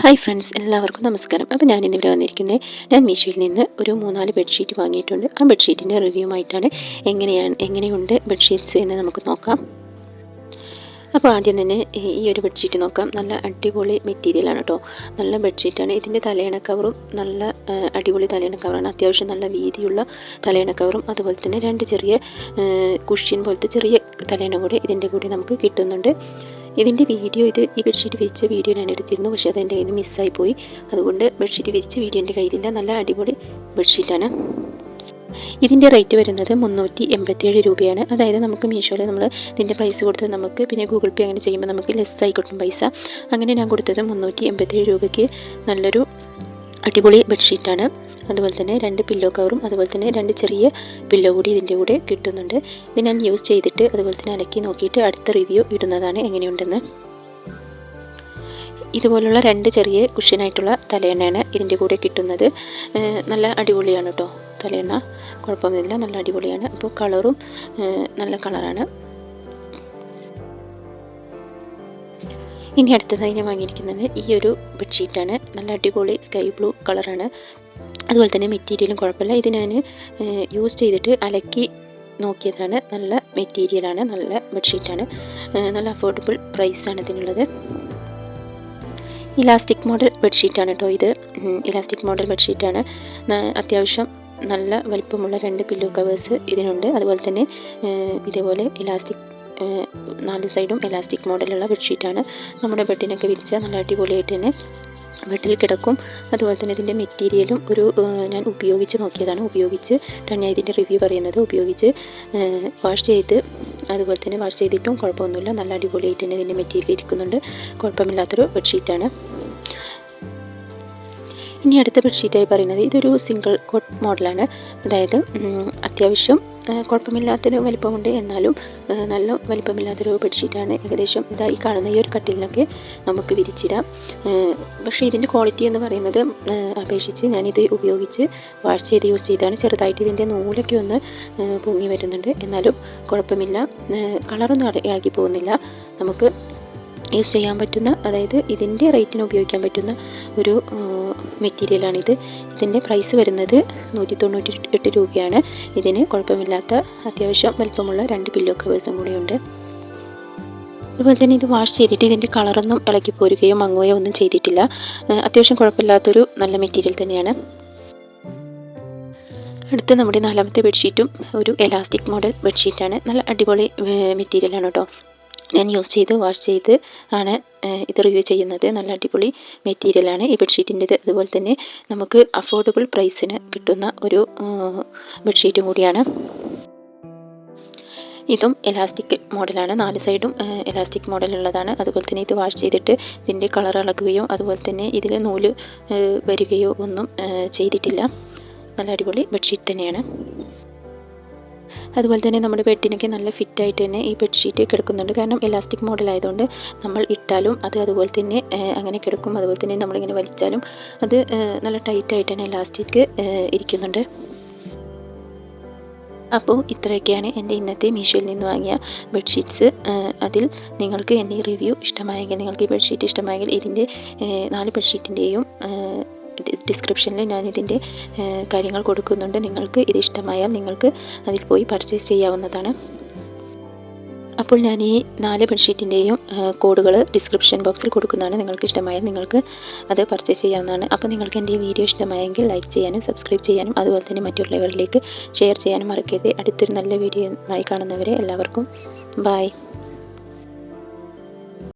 Hi friends എല്ലാവർക്കും നമസ്കാരം. അപ്പോൾ ഞാൻ ഇന്നിവിടെ വന്നിരിക്കുന്നത് ഞാൻ മീഷോയിൽ നിന്ന് ഒരു മൂന്നാൽ ബെഡ്ഷീറ്റ് വാങ്ങിയിട്ടുണ്ട്. ആ ബെഡ്ഷീറ്റിന്റെ റിവ്യൂ ആയിട്ടാണ് എങ്ങനെയാണ് എങ്ങനെയുണ്ട് ബെഡ്ഷീറ്റ്സ് എന്ന് നമുക്ക് നോക്കാം. അപ്പോൾ ആദ്യം തന്നെ ഈ ഒരു ബെഡ്ഷീറ്റ് നോക്കാം. നല്ല അടിപൊളി മെറ്റീരിയലാണ് കേട്ടോ. നല്ല ബെഡ്ഷീറ്റാണ് ഇതിന്റെ തലയണ കവറും നല്ല അടിപൊളി തലയണ കവറാണ് അത്യാവശ്യം നല്ല വീതിയുള്ള തലയണ കവറും അതുപോലെ തന്നെ രണ്ട് ചെറിയ കുഷ്യൻ പോലത്തെ ചെറിയ തലയണ കൂടെ ഇതിന്റെ കൂടെ നമുക്ക് കിട്ടുന്നുണ്ട്. ഇതിന്റെ വീഡിയോ ഇത് ഈ ബെഡ്ഷീറ്റ് വിരിച്ച വീഡിയോ ഞാൻ എടുത്തിരുന്നു പക്ഷേ അത് എന്റെ കയ്യിൽ നിന്ന് മിസ്സായി പോയി അതുകൊണ്ട് ബെഡ്ഷീറ്റ് വിരിച്ച വീഡിയോ എന്റെ കയ്യിലില്ല. നല്ല അടിപൊളി ബെഡ്ഷീറ്റാണ് ഇതിന്റെ റേറ്റ് വരുന്നത് മുന്നൂറ്റി എൺപത്തിയേഴ് രൂപയാണ്. അതായത് നമുക്ക് മീഷോയിൽ നമ്മൾ ഇതിന്റെ പ്രൈസ് കൊടുത്തത് നമുക്ക് പിന്നെ ഗൂഗിൾ പേ അങ്ങനെ ചെയ്യുമ്പോൾ നമുക്ക് ലെസ് ആയി കിട്ടും പൈസ. അങ്ങനെ ഞാൻ കൊടുത്തത് മുന്നൂറ്റി എൺപത്തിയേഴ് രൂപയ്ക്ക് നല്ലൊരു അടിപൊളി ബെഡ്ഷീറ്റാണ് അതുപോലെ തന്നെ രണ്ട് പില്ലോ കവറും അതുപോലെ തന്നെ രണ്ട് ചെറിയ പില്ലോ കൂടി ഇതിന്റെ കൂടെ കിട്ടുന്നുണ്ട്. ഇത് ഞാൻ യൂസ് ചെയ്തിട്ട് അതുപോലെ തന്നെ അലക്കി നോക്കിയിട്ട് അടുത്ത റിവ്യൂ ഇടുന്നതാണ് എങ്ങനെയുണ്ടെന്ന്. ഇതുപോലുള്ള രണ്ട് ചെറിയ കുഷ്യനായിട്ടുള്ള തലയെണ്ണയാണ് ഇതിന്റെ കൂടെ കിട്ടുന്നത്. നല്ല അടിപൊളിയാണ് കേട്ടോ തലയെണ്ണ കുഴപ്പമൊന്നുമില്ല നല്ല അടിപൊളിയാണ്. അപ്പോൾ കളറും നല്ല കളറാണ് ഇനി അടുത്തതായി ഞാൻ വാങ്ങിയിരിക്കുന്നത് ഈ ഒരു ബെഡ്ഷീറ്റാണ് നല്ല അടിപൊളി സ്കൈ ബ്ലൂ കളറാണ് അതുപോലെ തന്നെ മെറ്റീരിയലും കുഴപ്പമില്ല. ഇത് ഞാൻ യൂസ് ചെയ്തിട്ട് അലക്കി നോക്കിയതാണ്. നല്ല മെറ്റീരിയലാണ് നല്ല ബെഡ്ഷീറ്റാണ് നല്ല അഫോർഡബിൾ പ്രൈസാണ് ഇതിനുള്ളത്. ഇലാസ്റ്റിക് മോഡൽ ബെഡ്ഷീറ്റാണ് കേട്ടോ ഇത്. ഇലാസ്റ്റിക് മോഡൽ ബെഡ്ഷീറ്റാണ് അത്യാവശ്യം നല്ല വലിപ്പമുള്ള രണ്ട് പില്ലോ കവേഴ്സ് ഇതിനുണ്ട്. അതുപോലെ തന്നെ ഇതേപോലെ ഇലാസ്റ്റിക് നാല് സൈഡും ഇലാസ്റ്റിക് മോഡലുള്ള ബെഡ്ഷീറ്റാണ് നമ്മുടെ ബെഡിനൊക്കെ വിരിച്ചാൽ നല്ല അടിപൊളിയായിട്ട് തന്നെ ബെഡിൽ കിടക്കും. അതുപോലെ തന്നെ ഇതിന്റെ മെറ്റീരിയലും ഒരു ഞാൻ ഉപയോഗിച്ച് നോക്കിയതാണ്. ഉപയോഗിച്ച് ഞാൻ ഇതിന്റെ റിവ്യൂ പറയുന്നത് ഉപയോഗിച്ച് വാഷ് ചെയ്ത് അതുപോലെ തന്നെ വാഷ് ചെയ്തിട്ടും കുഴപ്പമൊന്നുമില്ല. നല്ല അടിപൊളിയായിട്ട് തന്നെ ഇതിന്റെ മെറ്റീരിയൽ ഇരിക്കുന്നുണ്ട്. കുഴപ്പമില്ലാത്തൊരു ബെഡ്ഷീറ്റാണ്. ഇനി അടുത്ത ബെഡ്ഷീറ്റായി പറയുന്നത് ഇതൊരു സിംഗിൾ കോട്ട് മോഡലാണ്. അതായത് അത്യാവശ്യം കുഴപ്പമില്ലാത്തൊരു വലിപ്പമുണ്ട്. എന്നാലും നല്ല വലിപ്പമില്ലാത്തൊരു ബെഡ്ഷീറ്റാണ് ഏകദേശം ഇതാ ഈ കാണുന്ന ഈ ഒരു കട്ടിലിനൊക്കെ നമുക്ക് വിരിച്ചിടാം. പക്ഷേ ഇതിന്റെ ക്വാളിറ്റി എന്ന് പറയുന്നത് അപേക്ഷിച്ച് ഞാനിത് ഉപയോഗിച്ച് വാഷ് ചെയ്ത് യൂസ് ചെയ്താണ്. ചെറുതായിട്ട് ഇതിന്റെ നൂലൊക്കെ ഒന്ന് പൊങ്ങി വരുന്നുണ്ട്. എന്നാലും കുഴപ്പമില്ല. കളറൊന്നും ഇളകി പോകുന്നില്ല. നമുക്ക് യൂസ് ചെയ്യാൻ പറ്റുന്ന അതായത് ഇതിന്റെ റേറ്റിന് ഉപയോഗിക്കാൻ പറ്റുന്ന ഒരു മെറ്റീരിയലാണിത്. ഇതിന്റെ പ്രൈസ് വരുന്നത് നൂറ്റി തൊണ്ണൂറ്റി എട്ട് രൂപയാണ്. ഇതിന് കുഴപ്പമില്ലാത്ത അത്യാവശ്യം വലിപ്പമുള്ള രണ്ട് പില്ലോ കവേഴ്സും കൂടിയുണ്ട്. അതുപോലെ തന്നെ ഇത് വാഷ് ചെയ്തിട്ട് ഇതിന്റെ കളറൊന്നും ഇളക്കി പോരുകയോ മങ്ങുകയോ ഒന്നും ചെയ്തിട്ടില്ല. അത്യാവശ്യം കുഴപ്പമില്ലാത്തൊരു നല്ല മെറ്റീരിയൽ തന്നെയാണ്. അടുത്ത നമ്മുടെ നാലാമത്തെ ബെഡ്ഷീറ്റും ഒരു എലാസ്റ്റിക് മോഡൽ ബെഡ്ഷീറ്റാണ് നല്ല അടിപൊളി മെറ്റീരിയലാണ് കേട്ടോ. ഞാൻ യൂസ് ചെയ്ത് വാഷ് ചെയ്ത് ആണ് ഇത് റിവ്യൂ ചെയ്യുന്നത്. നല്ല അടിപൊളി മെറ്റീരിയലാണ് ഈ ബെഡ്ഷീറ്റിന്റെത് അതുപോലെ തന്നെ നമുക്ക് അഫോർഡബിൾ പ്രൈസിന് കിട്ടുന്ന ഒരു ബെഡ്ഷീറ്റും കൂടിയാണ്. ഇതും എലാസ്റ്റിക് മോഡലാണ് നാല് സൈഡും എലാസ്റ്റിക് മോഡലുള്ളതാണ് അതുപോലെ തന്നെ ഇത് വാഷ് ചെയ്തിട്ട് ഇതിന്റെ കളർ ഇളകുകയോ അതുപോലെ തന്നെ ഇതിൽ നൂൽ വരികയോ ഒന്നും ചെയ്തിട്ടില്ല. നല്ല അടിപൊളി ബെഡ്ഷീറ്റ് തന്നെയാണ്. അതുപോലെ തന്നെ നമ്മുടെ ബെഡിനൊക്കെ നല്ല ഫിറ്റായിട്ട് തന്നെ ഈ ബെഡ്ഷീറ്റ് കിടക്കുന്നുണ്ട്. കാരണം എലാസ്റ്റിക് മോഡൽ ആയതുകൊണ്ട് നമ്മൾ ഇട്ടാലും അത് അതുപോലെ തന്നെ അങ്ങനെ കിടക്കും. അതുപോലെ തന്നെ നമ്മളിങ്ങനെ വലിച്ചാലും അത് നല്ല ടൈറ്റായിട്ട് തന്നെ എലാസ്റ്റിക് ഇരിക്കുന്നുണ്ട്. അപ്പോൾ ഇത്രയൊക്കെയാണ് എന്റെ ഇന്നത്തെ മീഷോയിൽ നിന്ന് വാങ്ങിയ ബെഡ്ഷീറ്റ്സ്. അതിൽ നിങ്ങൾക്ക് എന്റെ റിവ്യൂ ഇഷ്ടമായെങ്കിൽ നിങ്ങൾക്ക് ഈ ബെഡ്ഷീറ്റ് ഇഷ്ടമായെങ്കിൽ ഇതിന്റെ നാല് ബെഡ്ഷീറ്റിന്റെയും ഡിസ്ക്രിപ്ഷനിൽ ഞാൻ ഇതിന്റെ കാര്യങ്ങൾ കൊടുക്കുന്നുണ്ട്. നിങ്ങൾക്ക് ഇത് ഇഷ്ടമായാൽ നിങ്ങൾക്ക് അതിൽ പോയി പർച്ചേസ് ചെയ്യാവുന്നതാണ്. അപ്പോൾ ഞാൻ ഈ നാല് ബെഡ്ഷീറ്റിന്റെയും കോഡുകൾ ഡിസ്ക്രിപ്ഷൻ ബോക്സിൽ കൊടുക്കുന്നതാണ് നിങ്ങൾക്ക് ഇഷ്ടമായാൽ നിങ്ങൾക്ക് അത് പർച്ചേസ് ചെയ്യാവുന്നതാണ്. അപ്പോൾ നിങ്ങൾക്ക് എന്റെ ഈ വീഡിയോ ഇഷ്ടമായെങ്കിൽ ലൈക്ക് ചെയ്യാനും സബ്സ്ക്രൈബ് ചെയ്യാനും അതുപോലെ തന്നെ മറ്റുള്ളവരിലേക്ക് ഷെയർ ചെയ്യാനും മറക്കരുത്. അടുത്തൊരു നല്ല വീഡിയോ ആയി കാണുന്നവരെ എല്ലാവർക്കും ബായ്